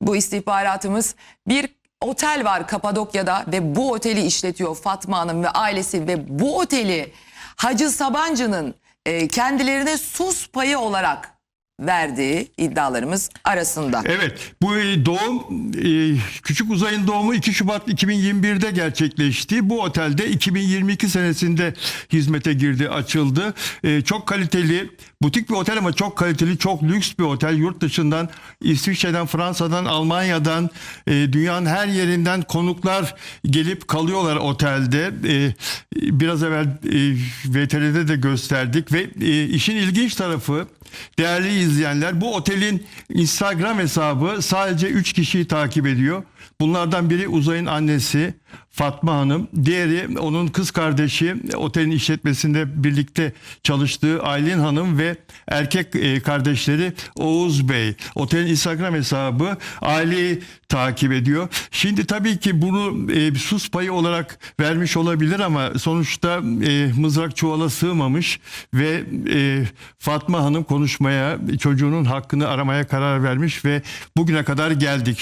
bu istihbaratımız bir otel var Kapadokya'da ve bu oteli işletiyor Fatma Hanım ve ailesi ve bu oteli Hacı Sabancı'nın e, kendilerine sus payı olarak verdiği iddialarımız arasında. Evet bu e, doğum e, küçük uzayın doğumu 2 Şubat 2021'de gerçekleşti. Bu otelde 2022 senesinde hizmete girdi açıldı. E, Çok kaliteli butik bir otel ama çok kaliteli çok lüks bir otel. Yurt dışından İsviçre'den Fransa'dan Almanya'dan dünyanın her yerinden konuklar gelip kalıyorlar otelde. Biraz evvel VTR'de de gösterdik ve işin ilginç tarafı değerli izleyenler bu otelin Instagram hesabı sadece 3 kişiyi takip ediyor. Bunlardan biri Uzay'ın annesi Fatma Hanım. Diğeri onun kız kardeşi otelin işletmesinde birlikte çalıştığı Aylin Hanım ve erkek e, kardeşleri Oğuz Bey. Otelin Instagram hesabı aileyi takip ediyor. Şimdi tabii ki bunu e, sus payı olarak vermiş olabilir ama sonuçta e, mızrak çuvala sığmamış ve e, Fatma Hanım konuşmaya çocuğunun hakkını aramaya karar vermiş ve bugüne kadar geldik.